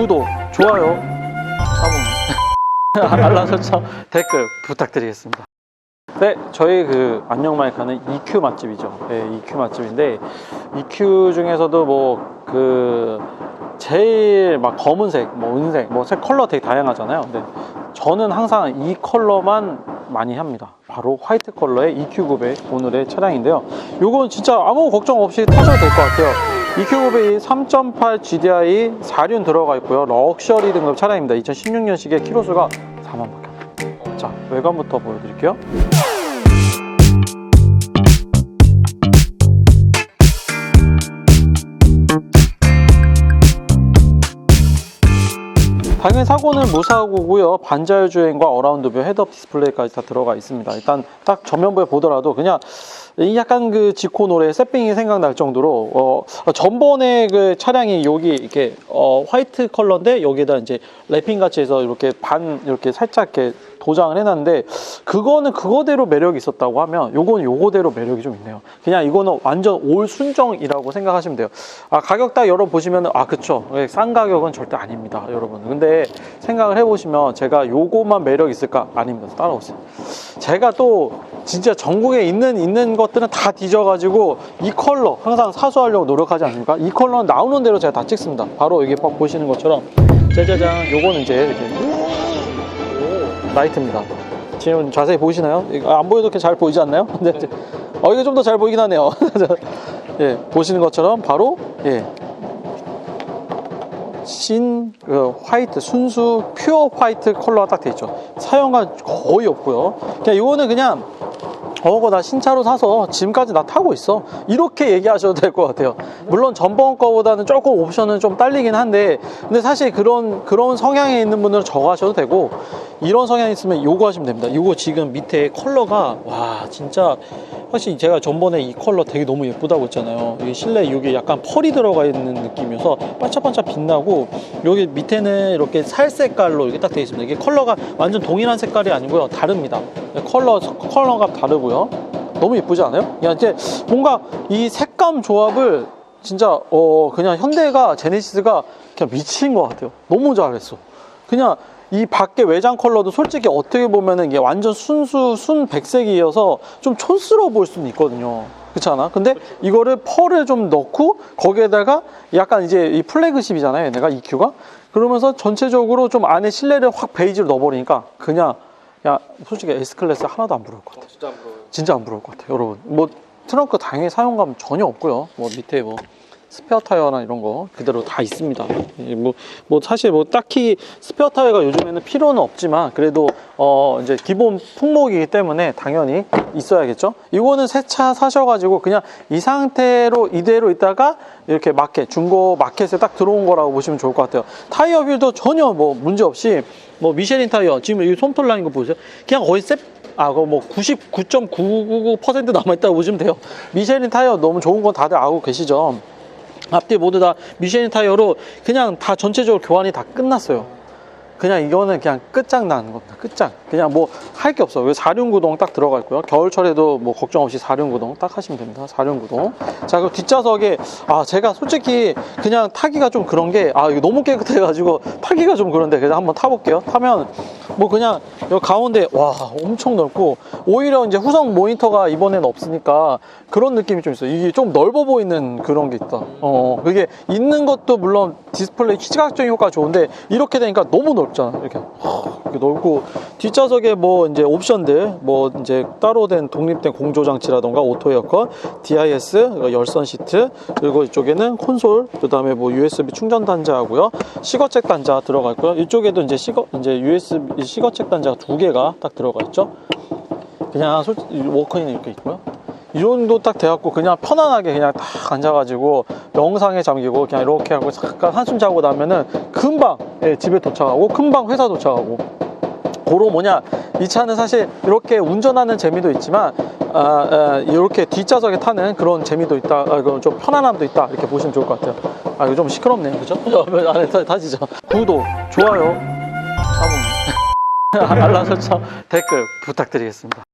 구독, 좋아요, 사봉, 알람 설정, 댓글 부탁드리겠습니다. 네, 저희 그 안녕 마이카는 EQ 맛집이죠. 네, EQ 맛집인데 EQ 중에서도 뭐 그 제일 막 검은색, 뭐 은색, 뭐 색 컬러 되게 다양하잖아요. 근데 저는 항상 이 컬러만 많이 합니다. 바로 화이트 컬러의 EQ900 오늘의 차량인데요. 요건 진짜 아무 걱정 없이 타셔도 될 것 같아요. EQ900이 3.8 GDI 4륜 들어가 있고요. 럭셔리 등급 차량입니다. 2016년식의 키로수가 4만 밖에 안 돼요. 자, 외관부터 보여드릴게요. 당연히 사고는 무사고고요. 반자율 주행과 어라운드 뷰 헤드업 디스플레이까지 다 들어가 있습니다. 일단 딱 전면부에 보더라도 그냥 이 약간 그 지코 노래 세핑이 생각날 정도로 어, 전번에 그 차량이 여기 이렇게 어, 화이트 컬러인데 여기에다 이제 랩핑 같이 해서 이렇게 반 이렇게 살짝 이렇게 도장을 해놨는데 그거는 그거대로 매력이 있었다고 하면 요거는 요거대로 매력이 좀 있네요. 그냥 이거는 완전 올 순정이라고 생각하시면 돼요. 아 가격 딱 열어보시면 아 그쵸 예, 싼 가격은 절대 아닙니다 여러분. 근데 생각을 해보시면 제가 요거만 매력 있을까 아닙니다. 따라오세요. 제가 또 진짜 전국에 있는 있는 것들은 다 뒤져가지고 이 컬러 항상 사수하려고 노력하지 않습니까? 이 컬러는 나오는 대로 제가 다 찍습니다. 바로 여기 딱 보시는 것처럼 짜자잔 요거는 이제 이렇게 라이트입니다. 지금 자세히 보이시나요? 이거 안 보여도 이렇게 잘 보이지 않나요? 이제- 어 이거 좀더 잘 보이긴 하네요. 예 보시는 것처럼 바로 예. 신 그, 화이트 순수 퓨어 화이트 컬러가 딱 돼 있죠. 사용감 거의 없고요. 그냥 이거는 그냥 어거 나 신차로 사서 지금까지 나 타고 있어. 이렇게 얘기하셔도 될 것 같아요. 물론 전번 거보다는 조금 옵션은 좀 딸리긴 한데 근데 사실 그런 그런 성향에 있는 분들은 저거 하셔도 되고 이런 성향이 있으면 요거 하시면 됩니다. 이거 지금 밑에 컬러가 와 진짜 확실히 제가 전번에 이 컬러 되게 너무 예쁘다고 했잖아요. 이 실내 여기 약간 펄이 들어가 있는 느낌이어서 반짝반짝 빛나고 여기 밑에는 이렇게 살 색깔로 이렇게 딱 되어 있습니다. 이게 컬러가 완전 동일한 색깔이 아니고요. 다릅니다. 컬러 컬러가 다르고요 너무 예쁘지 않아요? 야 이제 뭔가 이 색감 조합을 진짜 어 그냥 현대가 제네시스가 그냥 미친 것 같아요 너무 잘했어 그냥 이 밖에 외장 컬러도 솔직히 어떻게 보면은 이게 완전 순수 순 백색이어서 좀 촌스러워 보일 수는 있거든요. 그렇지 않아? 근데 이거를 펄을 좀 넣고 거기에다가 약간 이제 이 플래그십이잖아요. 얘네가 EQ가 그러면서 전체적으로 좀 안에 실내를 확 베이지로 넣어버리니까 그냥 야 솔직히 S 클래스 하나도 안 부러울 것 같아. 진짜 안 부러워요. 진짜 안 부러울 것 같아요, 여러분. 뭐 트렁크 당연히 사용감 전혀 없고요. 뭐 밑에 뭐 스페어 타이어나 이런 거 그대로 다 있습니다. 예, 뭐, 뭐 사실 뭐 딱히 스페어 타이어가 요즘에는 필요는 없지만 그래도 어 이제 기본 품목이기 때문에 당연히 있어야겠죠. 이거는 새 차 사셔가지고 그냥 이 상태로 이대로 있다가 이렇게 마켓 중고 마켓에 딱 들어온 거라고 보시면 좋을 것 같아요. 타이어 휠도 전혀 뭐 문제 없이 뭐 미쉐린 타이어 지금 이 솜털 나는 거 보세요. 그냥 거의 셉 아, 그거 뭐99.999% 남아있다고 보시면 돼요. 미쉐린 타이어 너무 좋은 건 다들 알고 계시죠? 앞뒤 모두 다 미쉐린 타이어로 그냥 다 전체적으로 교환이 다 끝났어요. 그냥 이거는 그냥 끝장나는 겁니다. 끝장. 그냥 뭐 할 게 없어. 요 사륜구동 딱 들어가 있고요. 겨울철에도 뭐 걱정 없이 사륜구동 딱 하시면 됩니다. 사륜구동. 자, 그리고 뒷좌석에 아 제가 솔직히 그냥 타기가 좀 그런 게 아 이거 너무 깨끗해가지고 타기가 좀 그런데 그래서 한번 타볼게요. 타면 뭐 그냥 여기 가운데 와 엄청 넓고 오히려 이제 후성 모니터가 이번엔 없으니까 그런 느낌이 좀 있어요. 이게 좀 넓어 보이는 그런 게 있다. 어, 그게 있는 것도 물론 디스플레이 시각적인 효과가 좋은데 이렇게 되니까 너무 넓잖아. 이렇게 넓고 뒷좌석에 뭐 이제 옵션들 뭐 이제 따로 된 독립된 공조 장치라던가 오토 에어컨, DIS, 열선 시트 그리고 이쪽에는 콘솔, 그다음에 뭐 USB 충전 단자하고요. 시거책 단자 들어가 있고요. 이쪽에도 이제 시거 이제 USB 시거책 단자가 두 개가 딱 들어가 있죠. 그냥 솔직히 워커인이 이렇게 있고요. 이 정도 딱 돼갖고 그냥 편안하게 그냥 딱 앉아가지고 영상에 잠기고 그냥 이렇게 하고 잠깐 한숨 자고 나면은 금방 예, 집에 도착하고 금방 회사 도착하고 고로 뭐냐. 이 차는 사실 이렇게 운전하는 재미도 있지만 아, 아, 이렇게 뒷좌석에 타는 그런 재미도 있다. 아, 그좀 편안함도 있다. 이렇게 보시면 좋을 것 같아요. 아 이거 좀 시끄럽네요. 그죠? 안에 타- 타시죠. 구독 좋아요. 알람 설정 댓글 부탁드리겠습니다.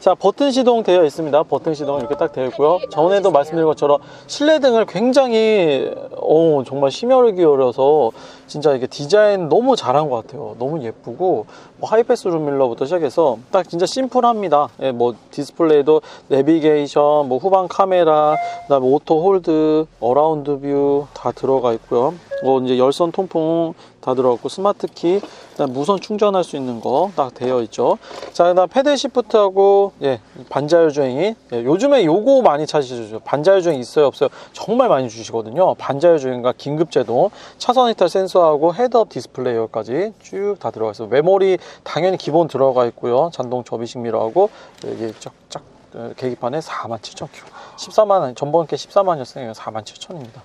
자 버튼 시동 되어 있습니다. 버튼 시동 이렇게 딱 되어 있고요. 전에도 말씀드린 것처럼 실내등을 굉장히 어, 정말 심혈을 기울여서 진짜 이게 디자인 너무 잘한 것 같아요. 너무 예쁘고 뭐 하이패스 룸밀러부터 시작해서 딱 진짜 심플합니다. 예, 뭐 디스플레이도 내비게이션, 뭐 후방 카메라, 그다음에 오토 홀드, 어라운드 뷰 다 들어가 있고요. 뭐 이제 열선 통풍 다 들어갔고 스마트 키, 그다음 무선 충전할 수 있는 거딱 되어 있죠. 자, 그다음 패드 시프트하고 예, 반자율 주행이 예, 요즘에 요거 많이 찾으시죠. 반자율 주행 있어요, 없어요? 정말 많이 주시거든요. 반자율 주행과 긴급 제동, 차선 이탈 센서하고 헤드업 디스플레이어까지 쭉 다 들어가 있어요. 메모리 당연히 기본 들어가 있고요. 잔동 접이식 미러하고 이게 쫙쫙 어, 계기판에 47,000km. 14만 원, 전번께 14만이었으니까 47,000입니다.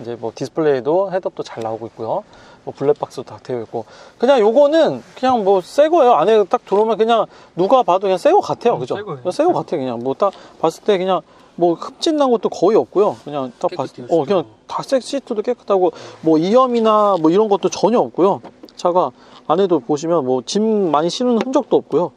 이제 뭐 디스플레이도 헤드업도 잘 나오고 있고요. 뭐 블랙박스도 다 되어 있고 그냥 요거는 그냥 뭐 새 거예요. 안에 딱 들어오면 그냥 누가 봐도 그냥 새 거 같아요. 음, 그죠? 새 새거 같아 그냥 뭐 딱 봤을 때 그냥 뭐 흠집 난 것도 거의 없고요. 그냥 딱 봤을 때 어 그냥. 다색 시트도 깨끗하고 뭐 이염이나 뭐 이런 것도 전혀 없고요. 차가 안에도 보시면 뭐 짐 많이 실은 흔적도 없고요.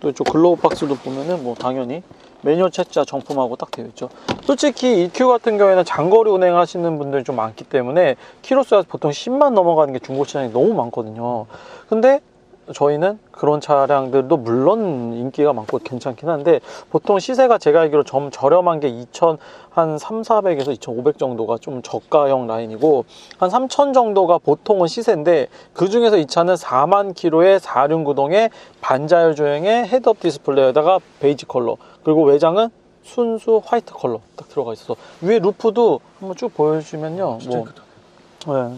또 이쪽 글로우 박스도 보면은 뭐 당연히 매뉴얼 채자 정품하고 딱 되어 있죠. 솔직히 EQ 같은 경우에는 장거리 운행하시는 분들이 좀 많기 때문에 키로수가 보통 10만 넘어가는 게 중고 차량이 너무 많거든요. 근데 저희는 그런 차량들도 물론 인기가 많고 괜찮긴 한데 보통 시세가 제가 알기로 좀 저렴한 게 2천 한 3, 400에서 2,500 정도가 좀 저가형 라인이고 한 3천 정도가 보통은 시세인데 그 중에서 이 차는 4만 킬로에 4륜구동에 반자율 조형에 헤드업 디스플레이에다가 베이지 컬러 그리고 외장은 순수 화이트 컬러 딱 들어가 있어서 위에 루프도 한번 쭉 보여주면요 진짜 뭐 깨끗하다. 네.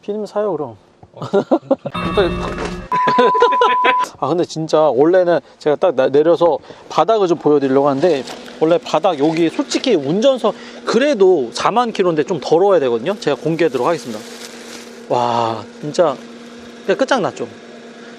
피디님 사요 그럼 아 근데 진짜 원래는 제가 딱 나- 내려서 바닥을 좀 보여드리려고 하는데 원래 바닥 여기 솔직히 운전석 그래도 4만 킬로인데 좀 더러워야 되거든요. 제가 공개하도록 하겠습니다. 와 진짜 그냥 끝장났죠.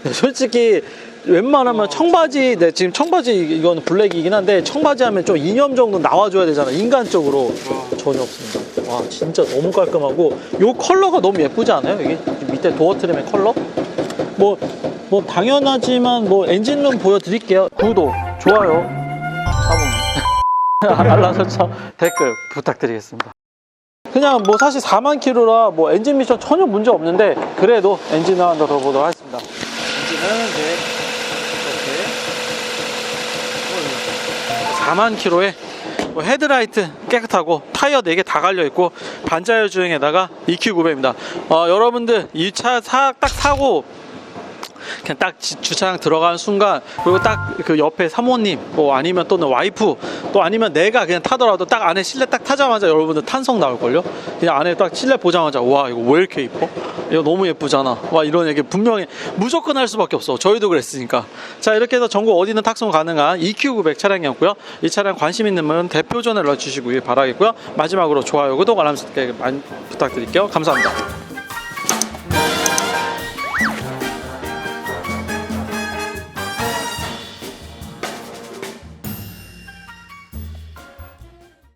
솔직히 웬만하면 청바지 네, 지금 청바지 이거는 블랙이긴 한데 청바지 하면 좀 이념 정도 나와줘야 되잖아 인간적으로. 전혀 없습니다. 와 진짜 너무 깔끔하고 요 컬러가 너무 예쁘지 않아요? 이게? 밑에 도어 트림의 컬러? 뭐, 뭐 당연하지만 뭐 엔진룸 보여드릴게요. 구독, 좋아요, 자문, 알람 설정, 댓글 부탁드리겠습니다. 그냥 뭐 사실 4만 킬로라 뭐 엔진 미션 전혀 문제 없는데 그래도 엔진을 하나 더 보도록 하겠습니다. 엔진은 이제 이렇게 4만 킬로에 뭐 헤드라이트 깨끗하고 타이어 4개 다 갈려 있고 반자율 주행에다가 EQ900입니다. 어, 여러분들 이 차 딱 사고 그냥 딱 지- 주차장 들어가는 순간 그리고 딱 그 옆에 사모님 뭐 아니면 또는 와이프 또 아니면 내가 그냥 타더라도 딱 안에 실내 딱 타자마자 여러분들 탄성 나올걸요? 그냥 안에 딱 실내 보자마자 와 이거 왜 이렇게 이뻐? 이거 너무 예쁘잖아. 와 이런 얘기 분명히 무조건 할 수밖에 없어. 저희도 그랬으니까. 자 이렇게 해서 전국 어디는 탁송 가능한 EQ900 차량이었고요. 이 차량 관심 있는 분은 대표 전화를 주시기 바라겠고요. 마지막으로 좋아요 구독 알람 설정 많이 부탁드릴게요. 감사합니다